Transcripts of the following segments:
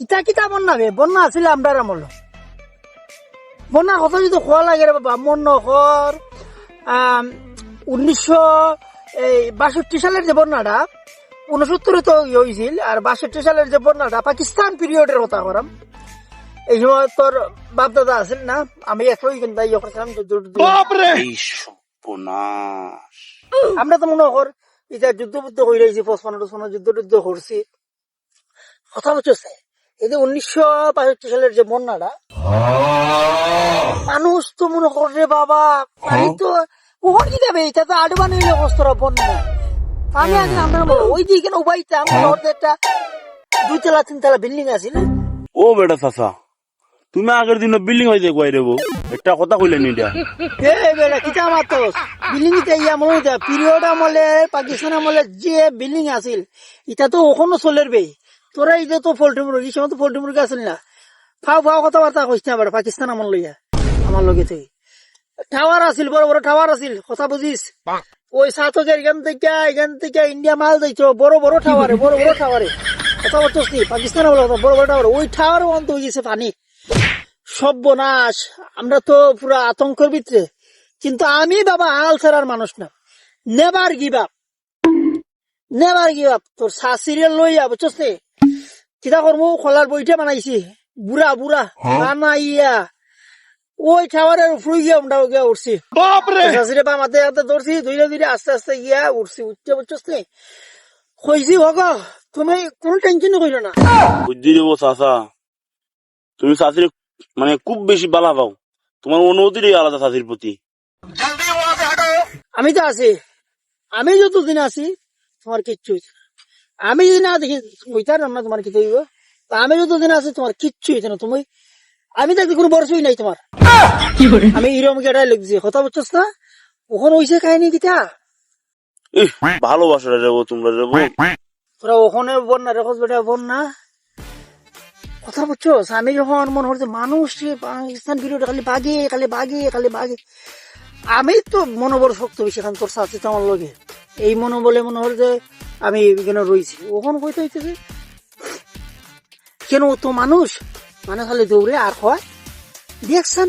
কিতা কিতা বন্যা বে বন্যা আছিল আমরা আমল। বন্যার কথা যদি খোয়া লাগে রে বাবা মন নহর উনিশশো এই বাষট্টি সালের যে বন্যাটা উনসত্তরে তো হয়েছিল আর বাষট্টি সালের যে বন্যাটা পাকিস্তান পিরিয়ডের কথা করাম এই সময় তোর বাপ দাদা আছিল না? আমি একলাই কিন্তু ইয়ে করছিলাম যুদ্ধ আমরা তো মনে কর এটা যুদ্ধ বুদ্ধ হয়ে রয়েছি পঁচপান্ন টুচপান্ন যুদ্ধ টুদ্ধ করছি কথা বলছে এই যে উনিশশো বাষট্টি সালের যে বন্যাটা মানুষ তো মনে করে বাবা পানি তো কখন কি যাবে? এটা তো বন্যা আমি আগে আমরা ওই দিকে না উবাইতে আমরা ধরতে একটা দুই তলা তিন তলা বিল্ডিং আছে না? ও বেটা চাচা তুমি আগের দিন বিল্ডিং হয়েছে কই রেবো একটা কথা কইলেন এটা। এ বেটা কিতা মাতস বিল্ডিং ইটা ইয়া মনে পিরিয়ড আমলে পাকিস্তান আমলে যে বিল্ডিং আছিল ইটা তো ওখানো চলের বে। তোরা ইটা তো পোল্ট্রি মুরগি সময় তো পোল্ট্রি মুরগি আছিল না। ফাও ফাও কথাবার্তা কইস না বেটা পাকিস্তান আমল লইয়া আমার লগে তুই। টাওয়ার আছিল বড় বড় টাওয়ার আছিল কথা বুঝিস? ওই সাতকের এখান থেকে এখান থেকে ইন্ডিয়া মাল দিচ্ছ বড় বড় টাওয়ারে বড় বড় টাওয়ারে। কথা বলছিস কি? পাকিস্তান কথা, বড় বড় টাওয়ার ওই টাওয়ার অন্ত হয়ে গেছে পানি। সর্বনাশ। আমরা তো পুরো আতঙ্কের ভিতরে। কিন্তু আমি বাবা হাল ছাড়ার মানুষ না। Never give up never give up তোর শাশুড়ি লইয়া বুঝছস কিতা করব খোলার বইটা বানাইছি বুড়া বুড়া বানাইয়া ওই টাওয়ারের উপরে গিয়া আমরা গিয়া উঠছি শাশুড়ি বা মাথায় হাতে ধরছি ধীরে ধীরে আস্তে আস্তে গিয়া উঠছি উঠতে বুঝছস নে কইছি হগ তুমি কোনো টেনশন কইরো না বুঝছি রেবো চাচা তুমি চাষির মানে খুব বেশি বালা পাও তোমার অনুভূতিটাই আলাদা চাষির প্রতি আমি তো আছি আমি যতদিন আছি তোমার কিচ্ছু। আমি যদি না দেখি হইতার না তোমার কিছু হইব তা আমি যতদিন আছি তোমার কিচ্ছু হইছে না তুমি। আমি দেখতে কোনো বরসই নাই তোমার। আমি হিরম গেটাই লিখছি কথা বুঝছস না? ওখানে হইছে কাহিনী কিতা? ভালোবাসা রেবো তোমরা রেবো তোরা ওখানে বন্যা রেখস বেটা বন্যা কথা বুঝছস? আমি যখন মনে হচ্ছে মানুষ যে পাকিস্তান বিরোধী খালি বাগে খালি বাগে খালি বাগে। আমি তো মনোবল শক্ত বেশি এখন তোর সাথে তো আমার লগে। এই মনোবলে মনে হল যে আমি এখানে রয়েছি ওখানে কইতে হইতেছে কেন তো মানুষ মানুষ হলে দৌড়ে আর হয়? দেখছেন?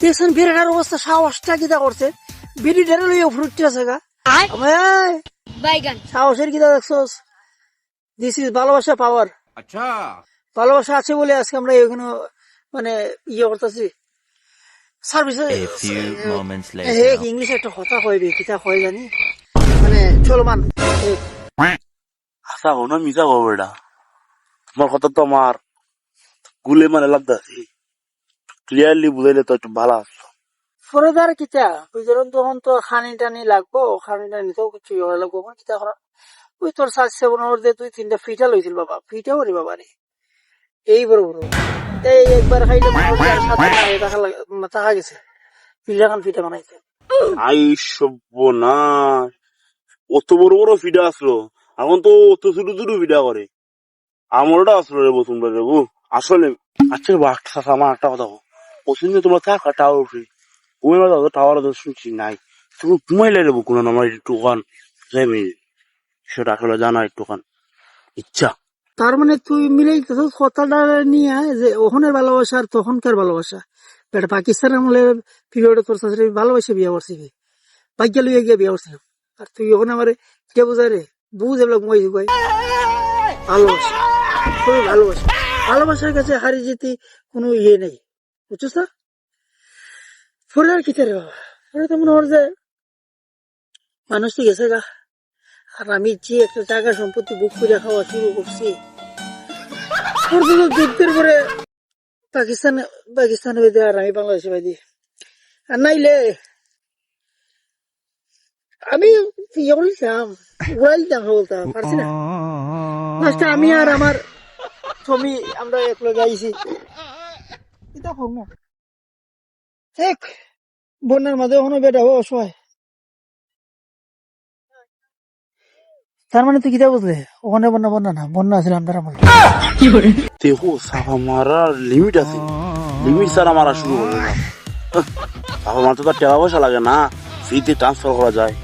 দেখছেন বেড়াটার অবস্থা সাহসটা কিতা করছে? বেড়িটারে লইয়া ফ্রুটটা আছে গা। সাহসের কিতা দেখছস? দিস ইজ ভালোবাসা পাওয়ার আচ্ছা। ভালোবাসা আছে বলে আজকে আমরা এখানে মানে ইয়ে করতেছি। সার্ভিস ইংলিশে একটা কথা কইবে কিতা কয় জানি? চলমান। আশা হো না মিশা হো বেটা তোমার কথা তো আমার গুলে মানে লাগতাছে ক্লিয়ারলি বুঝাইলে তো একটু ভালো আসতো ফরেদার কিতা? যেরকম তখন তো খানি টানি লাগবো খানি টানি তো কিছু ইয়ে লাগবো। কিতা করা ওই তোর সাত সেবনের দিয়ে তুই তিনটা ফিটা লইছিল বাবা। ফিটাও রে বাবা রে এই বড় বড় এই একবার খাইলে হয় টাকা গেছে। ফিটা খান ফিটা বানাইছে। আই সর্বনাশ অত বড় বড় ফিডা আসলো। এখন তো অত ছোট ছোট ফিডা করে। আমারটা আসলো তোমরা রেবো আসলে আচ্ছা আমার একটা কথা পছন্দ তোমরা থাক টাওয়ার উঠে মাথা টাওয়ার তো শুনছি নাই। তুমি আমার একটু যাইবে সেটা আসলে জানা ইচ্ছা। তার মানে তুই মিলেই কথাটা নিয়ে যে ওখানের ভালোবাসা আর তখনকার ভালোবাসা। বেটা পাকিস্তানের আমলে পিরিয়ডে তোর সাথে ভালোবাসে বিয়ে করছিবি ভাগ্য লইয়া গিয়ে বিয়ে করছিলাম। আর তুই ওখানে আমার কে বোঝায় রে বুঝ ঘুমাই ঘুমাই ভালোবাসা, খুবই ভালোবাসা। ভালোবাসার কাছে হারি যেতে কোনো ইয়ে নেই, বুঝছিস না? পরে আর কিতে রে বাবা? তো মনে হয় যে মানুষ তো গেছে গা। আর আমি যে একটা টাকা সম্পত্তি বুক করে খাওয়া শুরু করছি যুদ্ধের পরে পাকিস্তান, পাকিস্তানে বেঁধে আর আমি বাংলাদেশে বেঁধে। আর নাইলে আমি বলতাম পারছি না আমি আর আমার ছবি আমরা এক লোক এটা হোক না। এক বন্যার মাঝে ওখানে বেটা হো অসহায়। তার মানে তুই কিতা বুঝলে? ওখানে বন্যা বন্যা না বন্যা আছে আমরা আমার। দেখো সাফা মারার লিমিট আছে। লিমিট ছাড়া মারা শুরু করবে না। সাফা মারতে তো আর টাকা পয়সা লাগে না। ফ্রিতে ট্রান্সফার করা যায়।